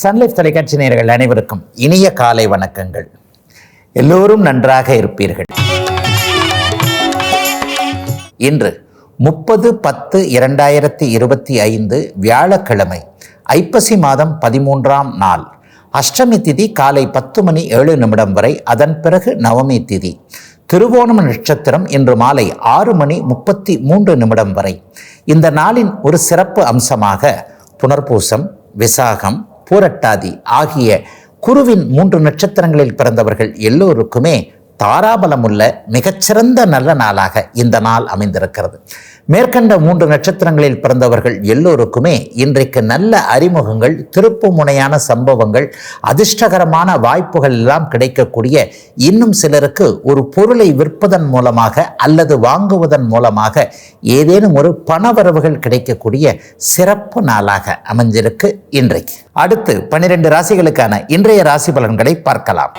Sun Life தொலைக்காட்சி நேயர்கள் அனைவருக்கும் இனிய காலை வணக்கங்கள். எல்லோரும் நன்றாக இருப்பீர்கள். இன்று முப்பது பத்து இரண்டாயிரத்தி இருபத்தி ஐந்து வியாழக்கிழமை ஐப்பசி மாதம் பதிமூன்றாம் நாள். அஷ்டமி திதி காலை பத்து மணி ஏழு நிமிடம் வரை அதன் பிறகு நவமி திதி. திருவோணம நட்சத்திரம் இன்று மாலை ஆறு மணி முப்பத்தி மூன்று நிமிடம் வரை. இந்த நாளின் ஒரு சிறப்பு அம்சமாக புனர்பூசம் விசாகம் பூரட்டாதி ஆகிய குருவின் மூன்று நட்சத்திரங்களில் பிறந்தவர்கள் எல்லோருக்குமே தாராபலமுள்ள மிகச்சிறந்த நல்ல நாளாக இந்த நாள் அமைந்திருக்கிறது. மேற்கண்ட மூன்று நட்சத்திரங்களில் பிறந்தவர்கள் எல்லோருக்குமே இன்றைக்கு நல்ல அறிமுகங்கள் திருப்பு முனையான சம்பவங்கள் அதிர்ஷ்டகரமான வாய்ப்புகள் எல்லாம் கிடைக்கக்கூடிய இன்னும் சிலருக்கு ஒரு பொருளை விற்பதன் மூலமாக அல்லது வாங்குவதன் மூலமாக ஏதேனும் ஒரு பணவரவுகள் கிடைக்கக்கூடிய சிறப்பு நாளாக அமைஞ்சிருக்கு இன்றைக்கு. அடுத்து பன்னிரெண்டு ராசிகளுக்கான இன்றைய ராசி பலன்களை பார்க்கலாம்.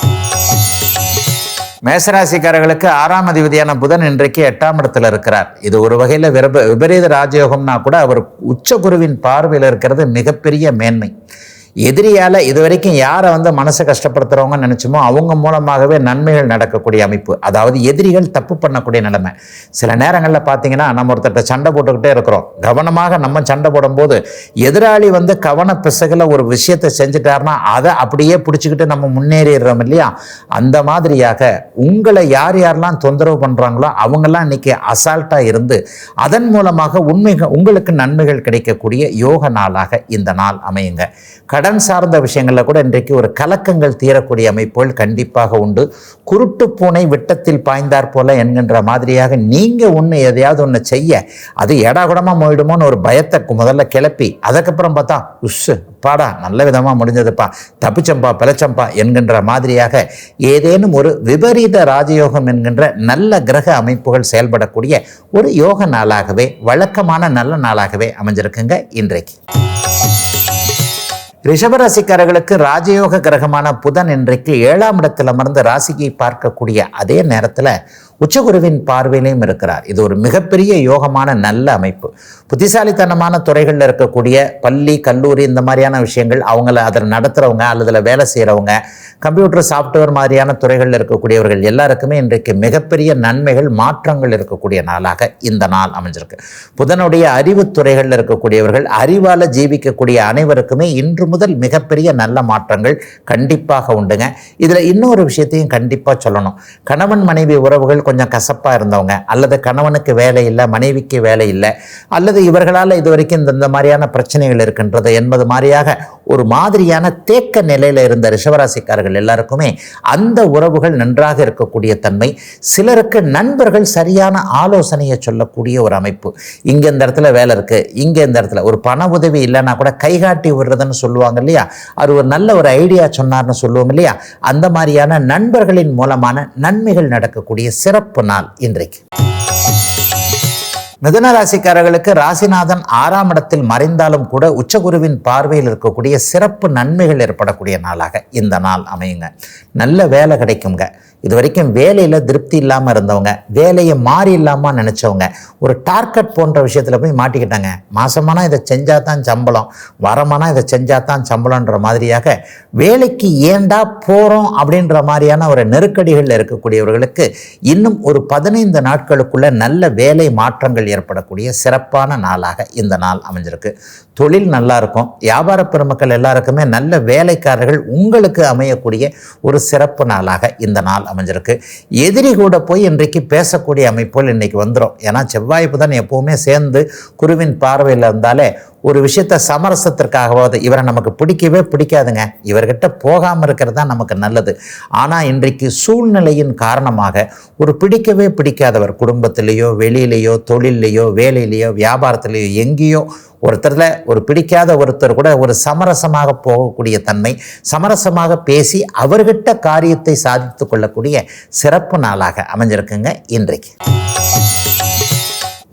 மேசராசிக்காரர்களுக்கு ஆறாம் அதிபதியான புதன் இன்றைக்கு எட்டாம் இடத்துல இருக்கிறார். இது ஒரு வகையில் விரப விபரீத ராஜயோகம்னா கூட அவர் உச்ச குருவின் பார்வையில் இருக்கிறது மிகப்பெரிய மேன்மை. எதிரியால் இது வரைக்கும் யாரை வந்து மனசை கஷ்டப்படுத்துகிறவங்க நினச்சோமோ அவங்க மூலமாகவே நன்மைகள் நடக்கக்கூடிய அமைப்பு. அதாவது எதிரிகள் தப்பு பண்ணக்கூடிய நிலைமை. சில நேரங்களில் பார்த்தீங்கன்னா நம்ம ஒருத்தர்கிட்ட சண்டை போட்டுக்கிட்டே இருக்கிறோம். கவனமாக நம்ம சண்டை போடும்போது எதிராளி வந்து கவன பிசகில் ஒரு விஷயத்தை செஞ்சுட்டாருன்னா அதை அப்படியே பிடிச்சிக்கிட்டு நம்ம முன்னேறிடுறோம் இல்லையா? அந்த மாதிரியாக உங்களை யார் யாரெல்லாம் தொந்தரவு பண்ணுறாங்களோ அவங்கெல்லாம் இன்னைக்கு அசால்ட்டாக இருந்து அதன் மூலமாக உண்மைகள் உங்களுக்கு நன்மைகள் கிடைக்கக்கூடிய யோக நாளாக இந்த நாள் அமையுங்க. கடன் சார்ந்த விஷயங்களில் கூட இன்றைக்கு ஒரு கலக்கங்கள் தீரக்கூடிய அமைப்புகள் கண்டிப்பாக உண்டு. குருட்டு பூனை விட்டத்தில் பாய்ந்தார் போல என்கின்ற மாதிரியாக நீங்கள் ஒன்று எதையாவது ஒன்று செய்ய அது ஏடாகுடமாக போயிடுமோன்னு ஒரு பயத்தை முதல்ல கிளப்பி அதுக்கப்புறம் பார்த்தா உஷ் பாடா நல்ல விதமாக முடிஞ்சதுப்பா தப்பிச்சம்பா பிழைச்சம்பா என்கின்ற மாதிரியாக ஏதேனும் ஒரு விபரீத ராஜயோகம் என்கின்ற நல்ல கிரக அமைப்புகள் செயல்படக்கூடிய ஒரு யோக நாளாகவே வழக்கமான நல்ல நாளாகவே அமைஞ்சிருக்குங்க இன்றைக்கு. ரிஷபராசிக்காரர்களுக்கு ராஜயோக கிரகமான புதன் இன்றைக்கு ஏழாம் இடத்தில் அமர்ந்து ராசியை பார்க்கக்கூடிய அதே நேரத்தில் உச்சகுருவின் பார்வையிலையும் இருக்கிறார். இது ஒரு மிகப்பெரிய யோகமான நல்ல அமைப்பு. புத்திசாலித்தனமான துறைகளில் இருக்கக்கூடிய பள்ளி கல்லூரி இந்த மாதிரியான விஷயங்கள் அவங்கள அதில் நடத்துகிறவங்க அல்லது வேலை செய்கிறவங்க கம்ப்யூட்டர் சாஃப்ட்வேர் மாதிரியான துறைகளில் இருக்கக்கூடியவர்கள் எல்லாருக்குமே இன்றைக்கு மிகப்பெரிய நன்மைகள் மாற்றங்கள் இருக்கக்கூடிய நாளாக இந்த நாள் அமைஞ்சிருக்கு. புதனுடைய அறிவுத் துறைகளில் இருக்கக்கூடியவர்கள் அறிவால் ஜீவிக்கக்கூடிய அனைவருக்குமே இன்று முதல் மிகப்பெரிய நல்ல மாற்றங்கள் கண்டிப்பாக உண்டுங்க. இதில் இன்னொரு விஷயத்தையும் கண்டிப்பாக சொல்லணும். கணவன் மனைவி உறவுகள் கொஞ்சம் கசப்பாக இருந்தவங்க அல்லது கணவனுக்கு வேலை இல்லை மனைவிக்கு வேலை இல்லை அல்லது இவர்களால் இது வரைக்கும் இந்த இந்த மாதிரியான பிரச்சனைகள் இருக்கின்றது என்பது மாதிரியாக ஒரு மாதிரியான தேக்க நிலையில் இருந்த ரிஷவராசிக்காரர்கள் எல்லாருக்குமே அந்த உறவுகள் நன்றாக இருக்கக்கூடிய தன்மை. சிலருக்கு நண்பர்கள் சரியான ஆலோசனையை சொல்லக்கூடிய ஒரு அமைப்பு. இங்கே இந்த இடத்துல வேலை இருக்குது இங்கே இந்த இடத்துல. ஒரு பண உதவி இல்லைன்னா கூட கைகாட்டி விடுறதுன்னு சொல்லுவாங்க இல்லையா? அது ஒரு நல்ல ஒரு ஐடியா சொன்னார்னு சொல்லுவோம் இல்லையா? அந்த மாதிரியான நண்பர்களின் மூலமான நன்மைகள் நடக்கக்கூடிய சிறப்பு நாள் இன்றைக்கு. மிதுன ராசிக்காரர்களுக்கு ராசிநாதன் ஆறாம் இடத்தில் மறைந்தாலும் கூட உச்சகுருவின் பார்வையில் இருக்கக்கூடிய சிறப்பு நன்மைகள் ஏற்படக்கூடிய நாளாக இந்த நாள் அமையுங்க. நல்ல வேலை கிடைக்குங்க. இது வரைக்கும் வேலையில் திருப்தி இல்லாமல் இருந்தவங்க வேலையை மாறி இல்லாமல் நினச்சவங்க ஒரு டார்கெட் போன்ற விஷயத்தில் போய் மாட்டிக்கிட்டாங்க. மாதமானா இதை செஞ்சால் தான் சம்பளம் வரமானா இதை செஞ்சால் தான் சம்பளன்ற மாதிரியாக வேலைக்கு ஏண்டா போகிறோம் அப்படின்ற மாதிரியான ஒரு நெருக்கடிகளில் இருக்கக்கூடியவர்களுக்கு இன்னும் ஒரு பதினைந்து நாட்களுக்குள்ள நல்ல வேலை மாற்றங்கள் ஏற்படக்கூடிய சிறப்பான நாளாக இந்த நாள் அமைஞ்சிருக்கு. தொழில் நல்லா இருக்கும். வியாபார பெருமக்கள் எல்லாருக்குமே நல்ல வேலைக்காரர்கள் உங்களுக்கு அமையக்கூடிய ஒரு சிறப்பு நாளாக இந்த நாள் அமைஞ்சிருக்கு. எதிரி கூட போய் இன்றைக்கு பேசக்கூடிய அமைப்புகள் இன்றைக்கி வந்துடும் ஏன்னா செவ்வாய் புதன் எப்போவுமே சேர்ந்து குருவின் பார்வையில் இருந்தாலே ஒரு விஷயத்தை சமரசத்திற்காகவாவது இவரை நமக்கு பிடிக்கவே பிடிக்காதுங்க. இவர்கிட்ட போகாமல் இருக்கிறது தான் நமக்கு நல்லது. ஆனால் இன்றைக்கு சூழ்நிலையின் காரணமாக ஒரு பிடிக்கவே பிடிக்காதவர் குடும்பத்திலேயோ வெளியிலேயோ தொழிலையோ வேலையிலேயோ வியாபாரத்திலேயோ எங்கேயோ ஒருத்தரில் ஒரு பிடிக்காத ஒருத்தர் கூட ஒரு சமரசமாக போகக்கூடிய தன்மை சமரசமாக பேசி அவர்கிட்ட காரியத்தை சாதித்து கொள்ளக்கூடிய சிறப்பு நாளாக அமைஞ்சிருக்குங்க இன்றைக்கு.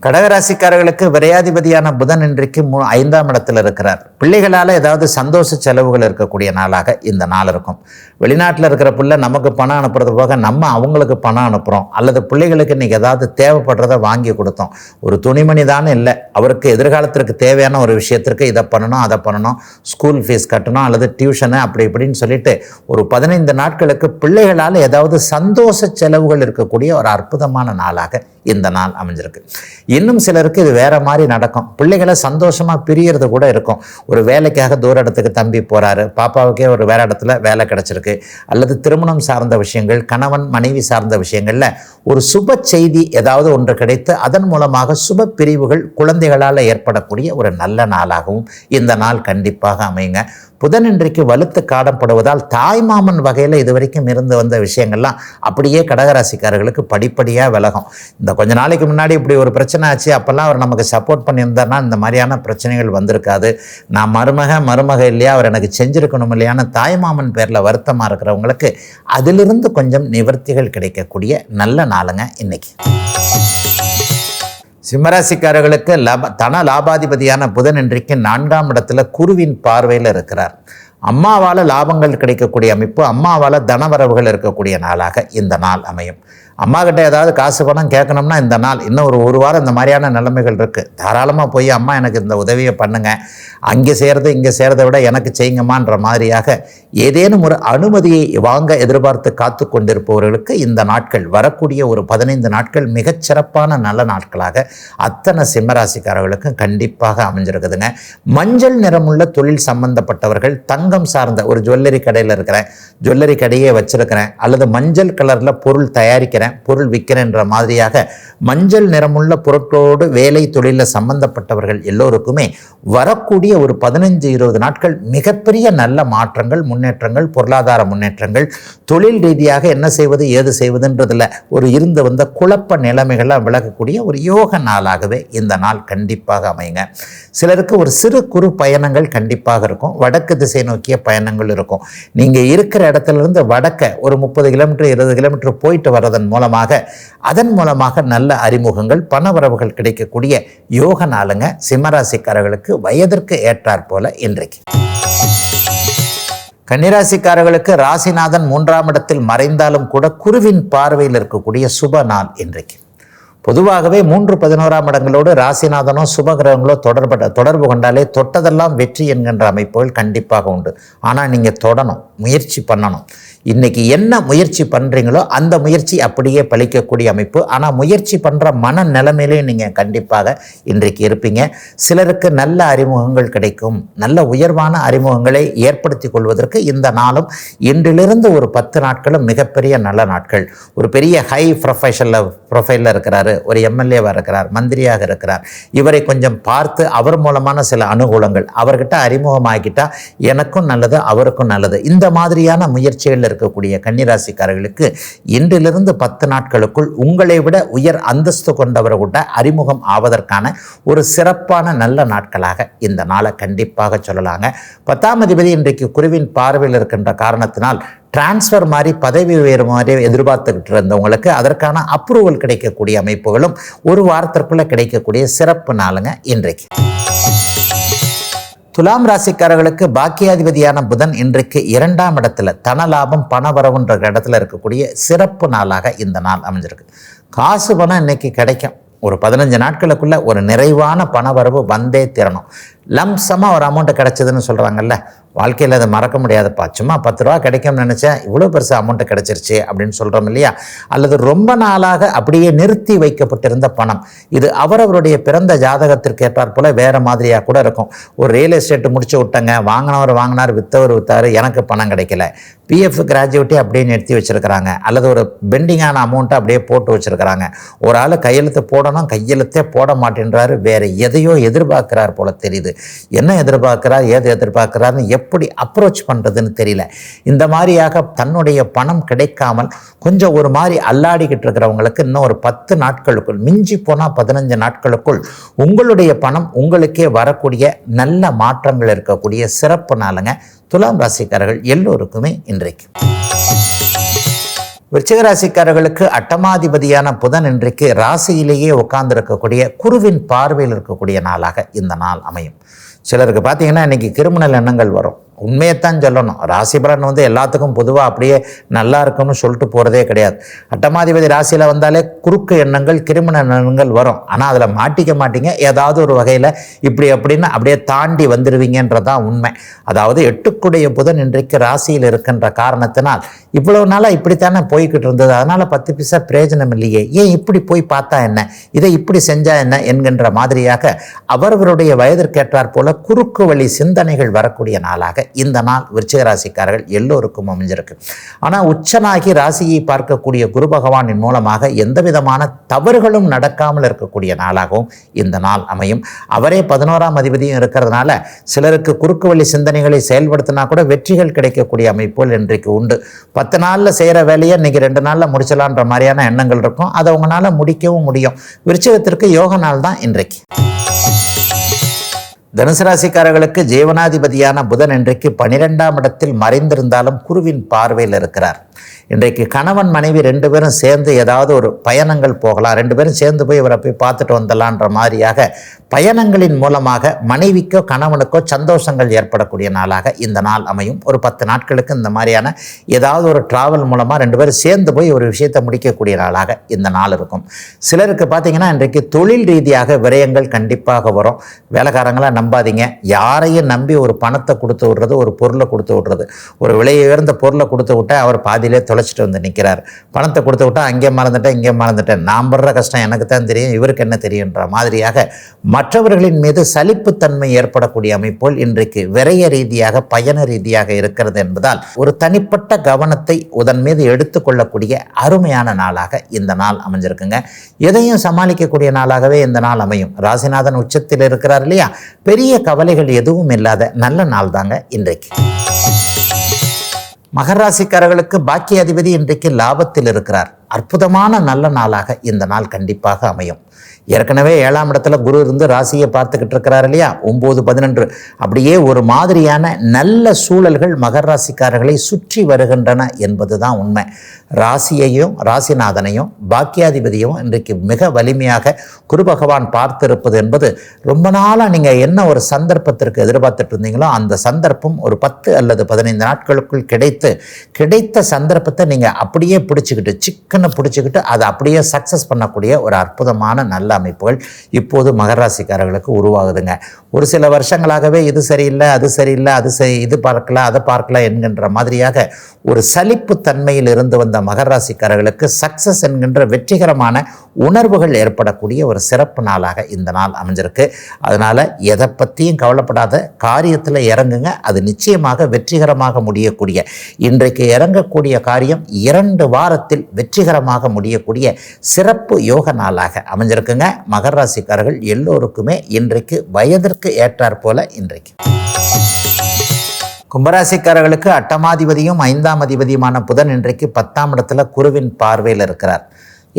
கடகராசிக்காரர்களுக்கு விரையாதிபதியான புதன் இன்றைக்கு மூ ஐந்தாம் இடத்தில் இருக்கிறார். பிள்ளைகளால் ஏதாவது சந்தோஷ செலவுகள் இருக்கக்கூடிய நாளாக இந்த நாள் இருக்கும். வெளிநாட்டில் இருக்கிற பிள்ளை நமக்கு பணம் அனுப்புறது போக நம்ம அவங்களுக்கு பணம் அனுப்புகிறோம் அல்லது பிள்ளைகளுக்கு இன்றைக்கி ஏதாவது தேவைப்படுறத வாங்கி கொடுத்தோம். ஒரு துணிமணி தானே இல்லை. அவருக்கு எதிர்காலத்திற்கு தேவையான ஒரு விஷயத்திற்கு இதை பண்ணணும் அதை பண்ணணும் ஸ்கூல் ஃபீஸ் கட்டணும் அல்லது டியூஷனு அப்படி இப்படின்னு சொல்லிட்டு ஒரு பதினைந்து நாட்களுக்கு பிள்ளைகளால் ஏதாவது சந்தோஷ செலவுகள் இருக்கக்கூடிய ஒரு அற்புதமான நாளாக இந்த நாள் அமைஞ்சிருக்கு. இன்னும் சிலருக்கு இது வேற மாதிரி நடக்கும். பிள்ளைகளை சந்தோஷமா பிரியறது கூட இருக்கும். ஒரு வேலைக்காக தூர இடத்துக்கு தம்பி போறாரு. பாப்பாவுக்கே ஒரு வேற இடத்துல வேலை கிடைச்சிருக்கு. அல்லது திருமணம் சார்ந்த விஷயங்கள் கணவன் மனைவி சார்ந்த விஷயங்கள்ல ஒரு சுப செய்தி ஏதாவது ஒன்று கிடைத்து அதன் மூலமாக சுப பிரிவுகள் குழந்தைகளால் ஏற்படக்கூடிய ஒரு நல்ல நாளாகவும் இந்த நாள் கண்டிப்பாக அமையுங்க. புதன் இன்றைக்கு வலுத்து காடப்படுவதால் தாய்மாமன் வகையில் இதுவரைக்கும் இருந்து வந்த விஷயங்கள்லாம் அப்படியே கடகராசிக்காரர்களுக்கு படிப்படியாக விலகும். இந்த கொஞ்ச நாளைக்கு முன்னாடி இப்படி ஒரு பிரச்சனை ஆச்சு அப்போல்லாம் அவர் நமக்கு சப்போர்ட் பண்ணியிருந்தார்னா இந்த மாதிரியான பிரச்சனைகள் வந்திருக்காது. நான் மருமக மருமக இல்லையா அவர் எனக்கு செஞ்சுருக்கணும் இல்லையான தாய்மாமன் பேரில் வருத்தமாக இருக்கிறவங்களுக்கு அதிலிருந்து கொஞ்சம் நிவர்த்திகள் கிடைக்கக்கூடிய நல்ல நாளுங்க இன்னைக்கு. சிம்மராசிக்காரர்களுக்கு லப தன லாபாதிபதியான புதன் இன்றைக்கு நான்காம் இடத்துல குருவின் பார்வையில் இருக்கிறார். அம்மாவால் லாபங்கள் கிடைக்கக்கூடிய அமைப்பு அம்மாவால் தனவரவுகள் இருக்கக்கூடிய நாளாக இந்த நாள் அமையும். அம்மா கிட்ட ஏதாவது காசு பணம் கேட்கணும்னா இந்த நாள் இன்னும் ஒரு ஒரு வாரம் இந்த மாதிரியான நிலைமைகள் இருக்குது தாராளமாக போய் அம்மா எனக்கு இந்த உதவியை பண்ணுங்க. அங்கே செய்கிறத இங்கே செய்கிறத விட எனக்கு செய்யுங்கம்மான்ற மாதிரியாக ஏதேனும் ஒரு அனுமதியை வாங்க எதிர்பார்த்து காத்து கொண்டிருப்பவர்களுக்கு இந்த நாட்கள் வரக்கூடிய ஒரு பதினைந்து நாட்கள் மிகச்சிறப்பான நல்ல நாட்களாக அத்தனை சிம்மராசிக்காரர்களுக்கும் கண்டிப்பாக அமைஞ்சிருக்குதுங்க. மஞ்சள் நிறமுள்ள தொழில் சம்பந்தப்பட்டவர்கள் தங்கம் சார்ந்த ஒரு ஜுவல்லரி கடையில் இருக்கிறேன். ஜுவல்லரி கடையே வச்சுருக்கிறேன். அல்லது மஞ்சள் கலரில் பொருள் தயாரிக்கிறேன். பொருள் விற்கிறேன்ற மாதிரியாக மஞ்சள் நிறமுள்ள பொருட்களோடு வேலை தொழிலில் சம்பந்தப்பட்டவர்கள் எல்லோருக்குமே வரக்கூடிய ஒரு பதினஞ்சு இருபது நாட்கள் மிகப்பெரிய நல்ல மாற்றங்கள் முன்னேற்றங்கள் பொருளாதார முன்னேற்றங்கள். தொழில் ரீதியாக என்ன செய்வது ஏது செய்வதுன்றதில் ஒரு இருந்து வந்த குழப்ப நிலைமைகள்லாம் விலகக்கூடிய ஒரு யோக நாளாகவே இந்த நாள் கண்டிப்பாக அமையுங்க. சிலருக்கு ஒரு சிறு குறு பயணங்கள் கண்டிப்பாக இருக்கும். வடக்கு திசை நோக்கிய பயணங்கள் இருக்கும். நீங்கள் இருக்கிற இடத்துல இருந்து வடக்க ஒரு முப்பது கிலோமீட்டர் இருபது கிலோமீட்டர் போயிட்டு வர்றதன் மூலமாக அதன் மூலமாக நல்ல அறிமுகங்கள் பணவரவுகள் கிடைக்கக்கூடிய யோக நாளுங்க சிம்மராசிக்காரர்களுக்கு வயதிற்கு ஏற்றாற் போல இன்றைக்கு. கன்னிராசிக்காரர்களுக்கு ராசிநாதன் மூன்றாம் இடத்தில் மறைந்தாலும் கூட குருவின் பார்வையில் இருக்கக்கூடிய சுப நாள் இன்றைக்கு. பொதுவாகவே மூன்று பதினோராம் இடங்களோடு ராசிநாதனோ சுபகிரகங்களோ தொடர்பட தொடர்பு கொண்டாலே தொட்டதெல்லாம் வெற்றி என்கின்ற அமைப்புகள் கண்டிப்பாக உண்டு. ஆனால் நீங்கள் தொடணும். முயற்சி பண்ணணும். இன்னைக்கு என்ன முயற்சி பண்ணுறீங்களோ அந்த முயற்சி அப்படியே பழிக்கக்கூடிய அமைப்பு. ஆனால் முயற்சி பண்ணுற மன நிலைமையிலையும் நீங்கள் கண்டிப்பாக இன்றைக்கு இருப்பீங்க. சிலருக்கு நல்ல அறிமுகங்கள் கிடைக்கும். நல்ல உயர்வான அறிமுகங்களை ஏற்படுத்தி கொள்வதற்கு இந்த நாளும் இன்றிலிருந்து ஒரு பத்து நாட்களும் மிகப்பெரிய நல்ல நாட்கள். ஒரு பெரிய ஹை ப்ரொஃபஷனில் ப்ரொஃபைலில் இருக்கிறாரு. ஒரு எம்எல்ஏவாக இருக்கிறார். மந்திரியாக இருக்கிறார். இவரை கொஞ்சம் பார்த்து அவர் மூலமான சில அனுகூலங்கள். அவர்கிட்ட அறிமுகமாகிட்டா எனக்கும் நல்லது அவருக்கும் நல்லது. இந்த மாதிரியான முயற்சிகள் இருக்கக்கூடிய கன்னிராசிக்காரர்களுக்கு இன்றிலிருந்து பத்து நாட்களுக்குள் உங்களை விட உயர் அந்தஸ்து கொண்டவர் அறிமுகம் ஆவதற்கான ஒரு சிறப்பான நல்ல நாட்களாக இந்த நாளை கண்டிப்பாக சொல்லலாங்க. பத்தாம் அதிபதி இன்றைக்கு குருவின் பார்வையில் இருக்கின்ற காரணத்தினால் டிரான்ஸ்ஃபர் மாதிரி பதவி உயர் மாதிரி எதிர்பார்த்துக்கிட்டு இருந்தவங்களுக்கு அதற்கான அப்ரூவல் கிடைக்கக்கூடிய அமைப்புகளும் ஒரு வாரத்திற்குள்ள கிடைக்கக்கூடிய சிறப்பு நாளுங்க இன்றைக்கு. துலாம் ராசிக்காரர்களுக்கு பாக்கியாதிபதியான புதன் இன்றைக்கு இரண்டாம் இடத்துல தனலாபம் பணவரவுன்ற இடத்துல இருக்கக்கூடிய சிறப்பு நாளாக இந்த நாள் அமைஞ்சிருக்கு. காசு பணம் இன்னைக்கு கிடைக்கும். ஒரு பதினஞ்சு நாட்களுக்குள்ள ஒரு நிறைவான பணவரவு வந்தே திறணும் லம்சமாக ஒரு அமௌண்ட்டு கிடைச்சதுன்னு சொல்கிறாங்கல்ல வாழ்க்கையில் அதை மறக்க முடியாதப்பா. சும்மா பத்து ரூபா கிடைக்கும்னு நினச்சேன் இவ்வளோ பெருசு அமௌண்ட்டு கிடச்சிருச்சு அப்படின்னு சொல்கிறோம் இல்லையா? அல்லது ரொம்ப நாளாக அப்படியே நிறுத்தி வைக்கப்பட்டிருந்த பணம் இது அவரவருடைய பிறந்த ஜாதகத்திற்கு ஏற்றாற் போல் வேறு மாதிரியாக கூட இருக்கும். ஒரு ரியல் எஸ்டேட் முடிச்சு விட்டங்க வாங்கினவர் வாங்கினார் விற்றவர் விற்றார் எனக்கு பணம் கிடைக்கல. பிஎஃப் கிராஜுவேட்டி அப்படியே நிறுத்தி வச்சுருக்கிறாங்க. அல்லது ஒரு பெண்டிங்கான அமௌண்ட்டை அப்படியே போட்டு வச்சுருக்கிறாங்க. ஒரு ஆள் கையெழுத்து போடணும் கையெழுத்தே போட மாட்டேன்றாரு வேறு எதையோ எதிர்பார்க்கிறார் போல் தெரியுது. என்ன எதிர்பார்க்கிறார் ஏது எதிர்பார்க்கிறாருன்னு எப்படி அப்ரோச் பண்ணுறதுன்னு தெரியல. இந்த மாதிரியாக தன்னுடைய பணம் கிடைக்காமல் கொஞ்சம் ஒரு மாதிரி அல்லாடிக்கிட்டு இருக்கிறவங்களுக்கு இன்னும் ஒரு பத்து நாட்களுக்குள் மிஞ்சி போனால் பதினஞ்சு நாட்களுக்குள் உங்களுடைய பணம் உங்களுக்கே வரக்கூடிய நல்ல மாற்றங்கள் இருக்கக்கூடிய சிறப்பு நாளுங்க துலாம் ராசிக்காரர்கள் எல்லோருக்குமே இன்றைக்கு. விருச்சிகராசிக்காரர்களுக்கு அட்டமாதிபதியான புதன் இன்றைக்கு ராசியிலேயே உட்கார்ந்திருக்கக்கூடிய குருவின் பார்வையில் இருக்கக்கூடிய நாளாக இந்த நாள் அமையும். சிலருக்கு பார்த்தீங்கன்னா இன்னைக்கு கிரிமினல் எண்ணங்கள் வரும். உண்மையைத்தான் சொல்லணும். ராசி பலன் வந்து எல்லாத்துக்கும் பொதுவாக அப்படியே நல்லா இருக்கும்னு சொல்லிட்டு போகிறதே கிடையாது. அட்டமாதிபதி ராசியில் வந்தாலே குறுக்கு எண்ணங்கள் கிரிமினல் எண்ணங்கள் வரும். ஆனால் அதில் மாட்டிக்க மாட்டீங்க. ஏதாவது ஒரு வகையில் இப்படி அப்படின்னு அப்படியே தாண்டி வந்துடுவீங்கன்றதான் உண்மை. அதாவது எட்டுக்குடைய புதன் இன்றைக்கு ராசியில் இருக்கின்ற காரணத்தினால் இவ்வளவு நாளாக இப்படித்தானே போய்கிட்டு இருந்தது. அதனால் பத்து பைசா பிரயோஜனம் இல்லையே. ஏன் இப்படி போய் பார்த்தா என்ன? இதை இப்படி செஞ்சா என்ன? என்கின்ற மாதிரியாக அவர்களுடைய வயதிற்கேற்றார் போல குறுக்கு வழி சிந்தனைகள் வரக்கூடிய நாளாக இந்த நாள் விருச்சிக ராசிக்காரர்கள் எல்லோருக்கும் அமைஞ்சிருக்கு. ஆனால் உச்சனாகி ராசியை பார்க்கக்கூடிய குரு பகவானின் மூலமாக எந்த விதமான தவறுகளும் நடக்காமல் இருக்கக்கூடிய நாளாகவும் இந்த நாள் அமையும். அவரே பதினோராம் அதிபதியும் இருக்கிறதுனால சிலருக்கு குறுக்கு வழி சிந்தனைகளை செயல்படுத்தினா கூட வெற்றிகள் கிடைக்கக்கூடிய அமைப்புகள் இன்றைக்கு உண்டு. பத்து நாளில் செய்கிற வேலையை இன்னைக்கு ரெண்டு நாளில் முடிச்சலான்ற மாதிரியான எண்ணங்கள் இருக்கும். அதை உங்களால் முடிக்கவும் முடியும். விருச்சிகத்திற்கு யோக நாள் தான் இன்றைக்கு. தனுசு ராசிக்காரர்களுக்கு ஜீவனாதிபதியான புதன் இன்றைக்கு பனிரெண்டாம் இடத்தில் மறைந்திருந்தாலும் குருவின் பார்வையில் இருக்கிறார். இன்றைக்கு கணவன் மனைவி ரெண்டு பேரும் சேர்ந்து ஏதாவது ஒரு பயணங்கள் போகலாம். ரெண்டு பேரும் சேர்ந்து போய் இவரை போய் பார்த்துட்டு வந்துடலான்ற மாதிரியாக பயணங்களின் மூலமாக மனைவிக்கோ கணவனுக்கோ சந்தோஷங்கள் ஏற்படக்கூடிய நாளாக இந்த நாள் அமையும். ஒரு பத்து நாட்களுக்கு இந்த மாதிரியான ஏதாவது ஒரு டிராவல் மூலமாக ரெண்டு பேரும் சேர்ந்து போய் ஒரு விஷயத்தை முடிக்கக்கூடிய நாளாக இந்த நாள் இருக்கும். சிலருக்கு பார்த்தீங்கன்னா இன்றைக்கு தொழில் ரீதியாக விரயங்கள் கண்டிப்பாக வரும். வேலைக்காரங்களாம் நம்பாதீங்க. யாரையும் நம்பி ஒரு பணத்தை கொடுத்து விடுறது ஒரு பொருளை கொடுத்து விடுறது. ஒரு விலை உயர்ந்த பொருளை கொடுத்து விட்டா அவர் பாதியிலே தொலைச்சிட்டு வந்து நிற்கிறார் பணத்தை கொடுத்து விட்டா அங்கே மறந்துட்டேன் இங்கே மறந்துட்டேன். நான் படுற கஷ்டம் எனக்கு தான் தெரியும் இவருக்கு என்ன தெரியுன்ற மாதிரியாக மற்றவர்களின் மீது சலிப்புத்தன்மை ஏற்படக்கூடிய அமைப்புகள் இன்றைக்கு விரைய ரீதியாக பயண ரீதியாக இருக்கிறது என்பதால் ஒரு தனிப்பட்ட கவனத்தை உதன் மீது எடுத்துக்கொள்ளக்கூடிய அருமையான நாளாக இந்த நாள் அமைஞ்சிருக்குங்க. எதையும் சமாளிக்கக்கூடிய நாளாகவே இந்த நாள் அமையும். ராசிநாதன் உச்சத்தில் இருக்கிறார் இல்லையா? பெரிய கவலைகள் எதுவும் இல்லாத நல்ல நாள் தாங்க இன்றைக்கு. மகராசிக்காரர்களுக்கு பாக்கிய அதிபதி இன்றைக்கு லாபத்தில் இருக்கிறார். அற்புதமான நல்ல நாளாக இந்த நாள் கண்டிப்பாக அமையும். ஏற்கனவே ஏழாம் இடத்துல குரு இருந்து ராசியை பார்த்துக்கிட்டு இருக்கிறார் இல்லையா? ஒம்பது பதினொன்று. அப்படியே ஒரு மாதிரியான நல்ல சூழல்கள் மகர ராசிக்காரர்களை சுற்றி வருகின்றன என்பது தான் உண்மை. ராசியையும் ராசிநாதனையும் பாக்கியாதிபதியும் இன்றைக்கு மிக வலிமையாக குரு பகவான் பார்த்திருப்பது என்பது ரொம்ப நாளாக நீங்கள் என்ன ஒரு சந்தர்ப்பத்திற்கு எதிர்பார்த்துட்டு இருந்தீங்களோ அந்த சந்தர்ப்பம் ஒரு பத்து அல்லது பதினைந்து நாட்களுக்குள் கிடைத்து கிடைத்த சந்தர்ப்பத்தை நீங்கள் அப்படியே பிடிச்சிக்கிட்டு சிக்கன் பிடிச்சிக்கிட்டு அதை அப்படியே சக்ஸஸ் பண்ணக்கூடிய ஒரு அற்புதமான நல்ல அமைப்புகள் இப்போது மகராசிக்காரர்களுக்கு உருவாகுதுங்க. ஒரு சில வருஷங்களாகவே இது சரியில்லை அது சரியில்லை அது சரி இது பார்க்கல அதை பார்க்கல என்கின்ற மாதிரியாக ஒரு சலிப்பு தன்மையில் இருந்து வந்த மகராசிக்காரர்களுக்கு சக்ஸஸ் என்கின்ற வெற்றிகரமான உணர்வுகள் ஏற்படக்கூடிய ஒரு சிறப்பு நாளாக இந்த நாள் அமைஞ்சிருக்கு. அதனால் எதை பற்றியும் கவலைப்படாத காரியத்தில் இறங்குங்க. அது நிச்சயமாக வெற்றிகரமாக முடியக்கூடிய இன்றைக்கு இறங்கக்கூடிய காரியம் இரண்டு வாரத்தில் வெற்றிகர வெற்றிகரமாக முடியக்கூடிய சிறப்பு யோக நாளாக அமைஞ்சிருக்குங்க. மகர ராசிக்காரர்கள் எல்லோருக்குமே இன்றைக்கு வயதிற்கு ஏற்றாற் போல இன்றைக்கு. கும்பராசிக்காரர்களுக்கு அட்டமாதிபதியும் ஐந்தாம் அதிபதியுமான புதன் இன்றைக்கு பத்தாம் இடத்துல குருவின் பார்வையில் இருக்கிறார்.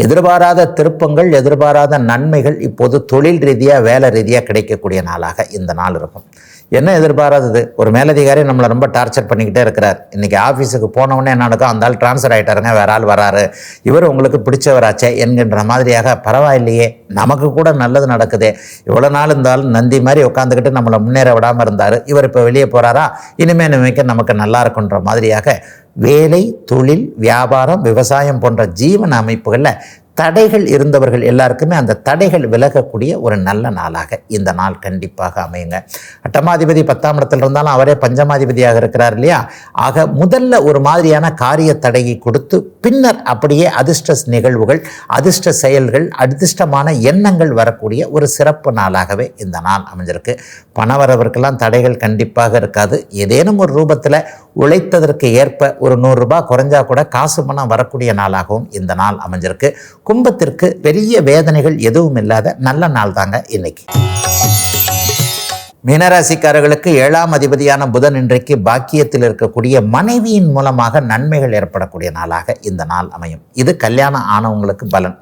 எதிர்பாராத திருப்பங்கள் எதிர்பாராத நன்மைகள் இப்போது தொழில் ரீதியாக வேலை ரீதியாக கிடைக்கக்கூடிய நாளாக இந்த நாள் இருக்கும். என்ன எதிர்பாராதது? ஒரு மேலதிகாரி நம்மளை ரொம்ப டார்ச்சர் பண்ணிக்கிட்டே இருக்கிறார். இன்றைக்கி ஆஃபீஸுக்கு போனவுடனே என்ன நடக்கும்? அந்த ஆள் ட்ரான்ஸ்ஃபர் ஆகிட்டாருங்க வேற ஆள் வராரு. இவர் உங்களுக்கு பிடிச்சவராச்சே என்கின்ற மாதிரியாக பரவாயில்லையே நமக்கு கூட நல்லது நடக்குது. இவ்வளோ நாள் இருந்தாலும் நந்தி மாதிரி உட்காந்துக்கிட்டு நம்மளை முன்னேற விடாமல் இருந்தார். இவர் இப்போ வெளியே போகிறாரா இனிமேல் நினைக்க நமக்கு நல்லா இருக்குன்ற மாதிரியாக வேலை தொழில் வியாபாரம் விவசாயம் போன்ற ஜீவன அமைப்புகளில் தடைகள் இருந்தவர்கள் எல்லாருக்குமே அந்த தடைகள் விலகக்கூடிய ஒரு நல்ல நாளாக இந்த நாள் கண்டிப்பாக அமையுங்க. அட்டமாதிபதி பத்தாம் இடத்துல இருந்தாலும் அவரே பஞ்சமாதிபதியாக இருக்கிறார் இல்லையா? ஆக முதல்ல ஒரு மாதிரியான காரிய தடையை கொடுத்து பின்னர் அப்படியே அதிர்ஷ்ட நிகழ்வுகள் அதிர்ஷ்ட செயல்கள் அதிர்ஷ்டமான எண்ணங்கள் வரக்கூடிய ஒரு சிறப்பு நாளாகவே இந்த நாள் அமைஞ்சிருக்கு. பணவரவருக்கெல்லாம் தடைகள் கண்டிப்பாக இருக்காது. ஏதேனும் ஒரு ரூபத்தில் உழைத்ததற்கு ஏற்ப ஒரு நூறுரூபா குறைஞ்சா கூட காசு பணம் வரக்கூடிய நாளாகவும் இந்த நாள் அமைஞ்சிருக்கு. கும்பத்திற்கு பெரிய வேதனைகள் எதுவும் இல்லாத நல்ல நாள் தாங்க இன்னைக்கு. மீனராசிக்காரர்களுக்கு ஏழாம் அதிபதியான புதன் இன்றைக்கு பாக்கியத்தில் இருக்கக்கூடிய மனைவியின் மூலமாக நன்மைகள் ஏற்படக்கூடிய நாளாக இந்த நாள் அமையும். இது கல்யாணம் ஆனவங்களுக்கு பலன்.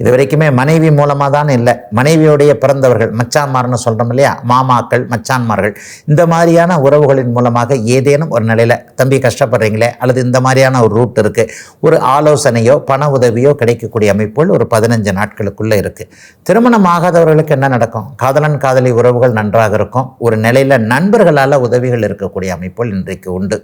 இது வரைக்குமே மனைவி மூலமாக தான் இல்லை. மனைவியோடைய பிறந்தவர்கள் மச்சான்மார்னு சொல்கிறோம் இல்லையா? மாமாக்கள் மச்சான்மார்கள். இந்த மாதிரியான உறவுகளின் மூலமாக ஏதேனும் ஒரு நிலையில் தம்பி கஷ்டப்படுறீங்களே அல்லது இந்த மாதிரியான ஒரு ரூட் இருக்குது ஒரு ஆலோசனையோ பண உதவியோ கிடைக்கக்கூடிய அமைப்புகள் ஒரு பதினஞ்சு நாட்களுக்குள்ளே இருக்குது திருமணம் ஆகாதவர்களுக்கு என்ன நடக்கும்? காதலன் காதலி உறவுகள் நன்றாக இருக்கும். ஒரு நிலையில் நண்பர்களால் உதவிகள் இருக்கக்கூடிய அமைப்புகள் இன்றைக்கு உண்டு.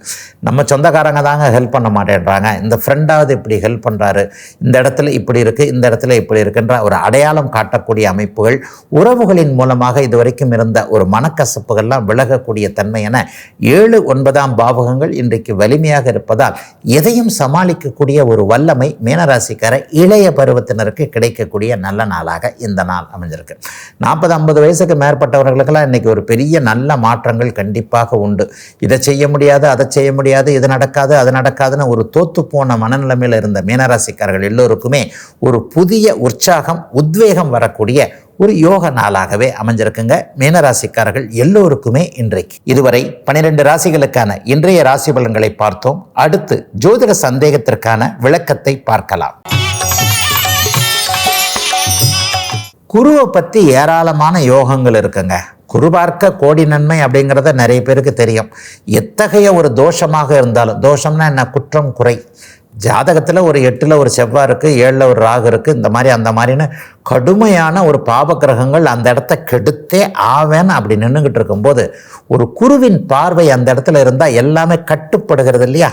நம்ம சொந்தக்காரங்க தாங்க ஹெல்ப் பண்ண மாட்டேன்றாங்க. இந்த ஃப்ரெண்டாவது இப்படி ஹெல்ப் பண்ணுறாரு இந்த இடத்துல இப்படி இருக்குது இந்த இடத்துல இப்படி இருக்குன்ற ஒரு அடையாளம் காட்டக்கூடிய அமைப்புகள் உறவுகளின் மூலமாக இதுவரைக்கும் இருந்த ஒரு மனக்கசப்புகள்லாம் விலகக்கூடிய தன்மை என ஏழு ஒன்பதாம் பாவகங்கள் இன்றைக்கு வலிமையாக இருப்பதால் எதையும் சமாளிக்கக்கூடிய ஒரு வல்லமை மீனராசிக்கார இளைய பருவத்தினருக்கு கிடைக்கக்கூடிய நல்ல நாளாக இந்த நாள் அமைஞ்சிருக்கு. நாற்பது ஐம்பது வயசுக்கு மேற்பட்டவர்களுக்கெல்லாம் இன்னைக்கு ஒரு பெரிய நல்ல மாற்றங்கள் கண்டிப்பாக உண்டு. இதை செய்ய முடியாது அதை செய்ய முடியாது இது நடக்காது அது நடக்காதுன்னு ஒரு தோத்து போன மனநிலைமையில் இருந்த மீனராசிக்காரர்கள் எல்லோருக்குமே ஒரு புதிய உற்சாகம் உத்வேகம் வரக்கூடிய ஒரு யோக நாளாகவே அமைஞ்சிருக்குங்க. மீனராசிக்காரர்கள் எல்லோருக்குமே இன்றைக்கு. இதுவரை பனிரெண்டு ராசிகளுக்கான இன்றைய ராசி பலன்களை பார்த்தோம். அடுத்து ஜோதிட சந்தேகத்திற்கான விளக்கத்தை பார்க்கலாம். குருவை பற்றி ஏராளமான யோகங்கள் இருக்குங்க. குரு பார்க்க கோடி நன்மை அப்படிங்கிறத நிறைய பேருக்கு தெரியும். எத்தகைய ஒரு தோஷமாக இருந்தாலும் தோஷம்னா என்ன? குற்றம் குறை. ஜாதகத்தில் ஒரு எட்டில் ஒரு செவ்வாய் இருக்குது ஏழில் ஒரு ராகு இருக்குது இந்த மாதிரி அந்த மாதிரின்னு கடுமையான ஒரு பாப கிரகங்கள் அந்த இடத்த கெடுத்தே ஆவேன் அப்படி நின்றுக்கிட்டு இருக்கும்போது ஒரு குருவின் பார்வை அந்த இடத்துல இருந்தால் எல்லாமே கட்டுப்படுகிறது இல்லையா?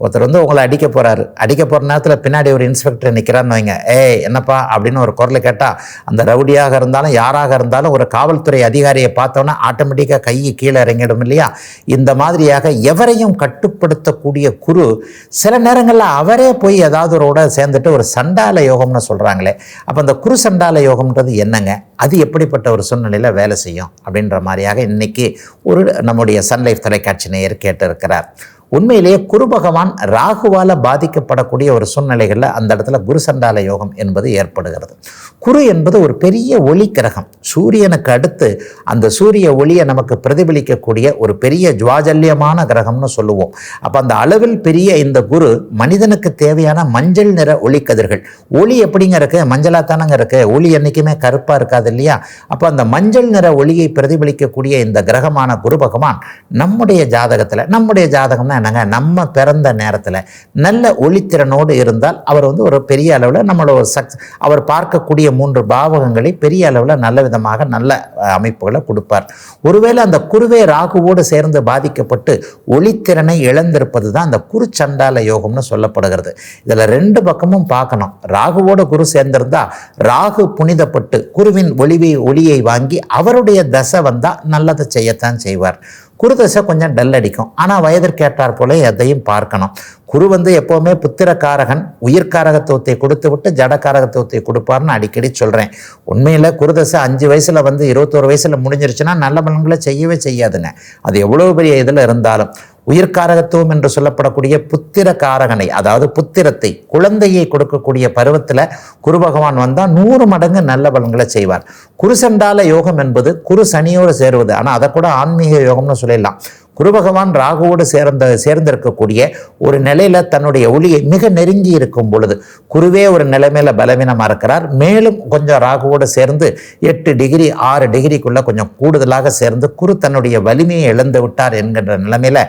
ஒருத்தர் வந்து உங்களை அடிக்க போகிறாரு அடிக்க போகிற நேரத்தில் பின்னாடி ஒரு இன்ஸ்பெக்டர் நிற்கிறான்னு வைங்க. ஏய் என்னப்பா? அப்படின்னு ஒரு குரலை கேட்டால் அந்த ரவுடியாக இருந்தாலும் யாராக இருந்தாலும் ஒரு காவல்துறை அதிகாரியை பார்த்தோன்னா ஆட்டோமேட்டிக்காக கையை கீழே இறங்கிடும் இல்லையா? இந்த மாதிரியாக எவரையும் கட்டுப்படுத்தக்கூடிய குரு சில நேரங்களில் அவரே போய் ஏதாவது ஒரு சேர்ந்துட்டு ஒரு சண்டால யோகம்னு சொல்கிறாங்களே அப்போ அந்த குரு சண்டால யோகம்ன்றது என்னங்க? அது எப்படிப்பட்ட ஒரு சூழ்நிலையில் வேலை செய்யும்? அப்படின்ற மாதிரியாக இன்னைக்கு ஒரு நம்முடைய சன்லைஃப் தொலைக்காட்சி நேயர் கேட்டிருக்கிறார். உண்மையிலேயே குரு பகவான் ராகுவால் பாதிக்கப்படக்கூடிய ஒரு சூழ்நிலைகளில் அந்த இடத்துல குரு சண்டால யோகம் என்பது ஏற்படுகிறது. குரு என்பது ஒரு பெரிய ஒளி கிரகம். சூரியனுக்கு அடுத்து அந்த சூரிய ஒளியை நமக்கு பிரதிபலிக்கக்கூடிய ஒரு பெரிய ஜுவாஜல்யமான கிரகம்னு சொல்லுவோம். அப்போ அந்த அளவில் பெரிய இந்த குரு மனிதனுக்கு தேவையான மஞ்சள் நிற ஒளி கதிர்கள் ஒளி எப்படிங்க இருக்கு? மஞ்சளாக தானங்க இருக்கு? ஒளி என்றைக்குமே கருப்பாக இருக்காது இல்லையா? அப்போ அந்த மஞ்சள் நிற ஒளியை பிரதிபலிக்கக்கூடிய இந்த கிரகமான குரு பகவான் நம்முடைய ஜாதகத்தில் நம்முடைய ஜாதகம்னா என்னங்க நம்ம பிறந்த நேரத்தில் நல்ல ஒளித்திறனோடு இருந்தால் அவர் வந்து ஒரு பெரிய அளவில் நம்மளோட ஒரு சக்ஸ் அவர் பார்க்கக்கூடிய மூன்று பாவகங்களை பெரிய அளவில் நல்ல விதமாக நல்ல அமைப்புகளை கொடுப்பார். ஒருவேளை அந்த குருவே ராகுவோடு சேர்ந்து பாதிக்கப்பட்டு ஒளித்திறனை இழந்திருப்பது தான் அந்த குரு சண்டால யோகம்னு சொல்லப்படுகிறது. இதில் ரெண்டு பக்கமும் பார்க்கணும். ராகுவோட குரு சேர்ந்திருந்தா ராகு புனிதப்பட்டு குருவின் ஒளிவை ஒளியை வாங்கி அவருடைய தசை வந்தால் நல்லதை செய்யத்தான் செய்வார். குரு தசை கொஞ்சம் டல் அடிக்கும். ஆனால் வயதிற்கேற்றார் போல எதையும் பார்க்கணும். குரு வந்து எப்போவுமே புத்திரக்காரகன் உயிர்காரகத்துவத்தை கொடுத்து விட்டு ஜடக்காரகத்துவத்தை கொடுப்பார்னு அடிக்கடி சொல்கிறேன் உண்மையில் குருதசை அஞ்சு வயசில் வந்து இருபத்தோரு வயசில் முடிஞ்சிருச்சுன்னா நல்ல பலன்களை செய்யவே செய்யாதுங்க. அது எவ்வளோ பெரிய இதில் இருந்தாலும். உயிர்காரகத்துவம் என்று சொல்லப்படக்கூடிய புத்திர காரகனை அதாவது புத்திரத்தை குழந்தையை கொடுக்கக்கூடிய பருவத்தில் குரு பகவான் வந்தால் நூறு மடங்கு நல்ல பலன்களை செய்வார். குரு சண்டால யோகம் என்பது குரு சனியோடு சேருவது. ஆனால் அதை கூட ஆன்மீக யோகம்னு சொல்லிடலாம். குரு பகவான் ராகுவோடு சேர்ந்த சேர்ந்திருக்கக்கூடிய ஒரு நிலையில தன்னுடைய ஒளியை மிக நெருங்கி இருக்கும் பொழுது குருவே ஒரு நிலைமையில பலவீனமாக இருக்கிறார். மேலும் கொஞ்சம் ராகுவோடு சேர்ந்து எட்டு டிகிரி ஆறு டிகிரிக்குள்ள கொஞ்சம் கூடுதலாக சேர்ந்து குரு தன்னுடைய வலிமையை இழந்து விட்டார் என்கின்ற நிலைமையில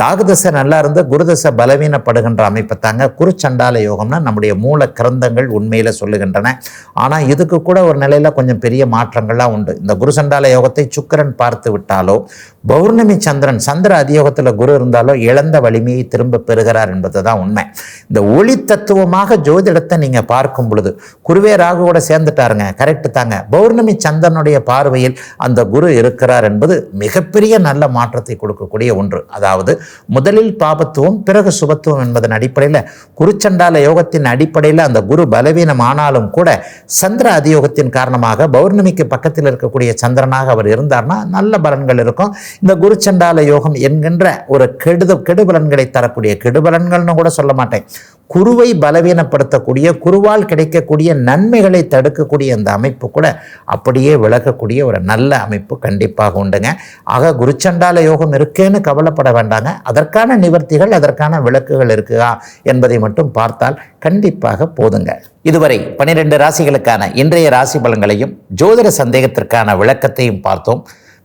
ராகுதசை நல்லா இருந்து குருதசை பலவீனப்படுகின்ற அமைப்பை தாங்க குரு சண்டால யோகம்னா நம்முடைய மூல கிரந்தங்கள் உண்மையில சொல்லுகின்றன. ஆனா இதுக்கு கூட ஒரு நிலையில கொஞ்சம் பெரிய மாற்றங்கள்லாம் உண்டு. இந்த குரு சண்டால யோகத்தை சுக்கிரன் பார்த்து விட்டாலோ பௌர்ணமி சந்திரன் சந்திர அதியோகத்தில் குரு இருந்தாலோ இழந்த வலிமையை திரும்ப பெறுகிறார் என்பது தான் உண்மை. இந்த ஒளி தத்துவமாக ஜோதிடத்தை நீங்க பார்க்கும் பொழுது குருவே ராகுவோட சேர்ந்துட்டாருங்க கரெக்டு தாங்க. பௌர்ணமி சந்திரனுடைய பார்வையில் அந்த குரு இருக்கிறார் என்பது மிகப்பெரிய நல்ல மாற்றத்தை கொடுக்கக்கூடிய ஒன்று. அதாவது முதலில் பாபத்துவம் பிறகு சுபத்துவம் என்பதன் அடிப்படையில் குருச்சண்டால யோகத்தின் அடிப்படையில் அந்த குரு பலவீனம் ஆனாலும் கூட சந்திர அதியோகத்தின் காரணமாக பௌர்ணமிக்கு பக்கத்தில் இருக்கக்கூடிய சந்திரனாக அவர் இருந்தார்னா நல்ல பலன்கள் இருக்கும். இந்த குருச்சண்டால யோகம் என்கின்ற ஒரு கெடுத கெடுபலன்களை தரக்கூடிய கெடுபலன்கள்னு கூட சொல்ல மாட்டேன். குருவை பலவீனப்படுத்தக்கூடிய குருவால் கிடைக்கக்கூடிய நன்மைகளை தடுக்கக்கூடிய அந்த அமைப்பு கூட அப்படியே விலகக்கூடிய ஒரு நல்ல அமைப்பு கண்டிப்பாக உண்டுங்க. ஆக குருச்சண்டால யோகம் இருக்கேன்னு கவலைப்பட வேண்டாங்க. அதற்கான நிவர்த்திகள் அதற்கான விளக்குகள் இருக்குதா என்பதை மட்டும் பார்த்தால் கண்டிப்பாக போதுங்க. இதுவரை பனிரெண்டு ராசிகளுக்கான இன்றைய ராசி பலன்களையும் ஜோதிட சந்தேகத்திற்கான விளக்கத்தையும் பார்த்தோம்.